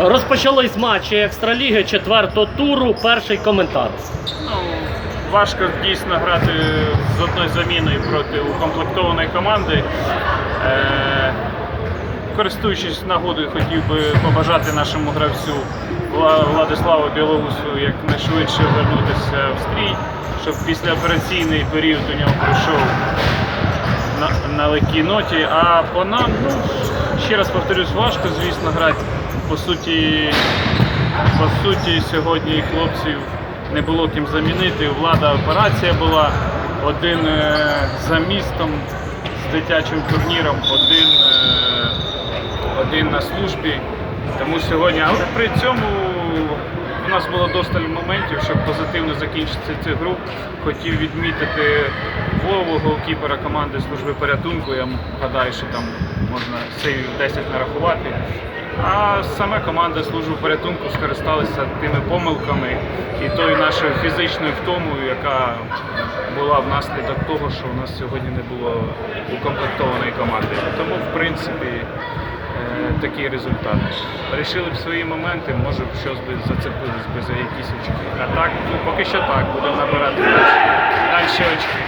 Розпочались матчі екстраліги четвертого туру. Перший коментар. Ну, важко дійсно грати з одною заміною проти укомплектованої команди. Е, користуючись нагодою, хотів би побажати нашому гравцю Владиславу Білоусу якнайшвидше вернутися в стрій, щоб післяопераційний період у нього пройшов на, на легкій ноті. А по нам, ну, ще раз повторюсь, важко, звісно, грати. По суті, по суті, сьогодні хлопців не було ким замінити. Влада операція була. Один е, за містом з дитячим турніром, один, е, один на службі. Тому сьогодні, але при цьому нас було досталь моментів, щоб позитивно закінчити цю гру. Хотів відмітити Вову, голкіпера команди служби порятунку. Я гадаю, що там можна сейвів 10 нарахувати. А саме команда служби порятунку скористалася тими помилками і тою нашою фізичною втомою, яка була внаслідок того, що у нас сьогодні не було укомплектованої команди. Тому, в принципі, такий результат. Рішили б свої моменти, може б щось би зацепились би за якісь очки. А так, ну поки що так, будемо набирати далі, очки.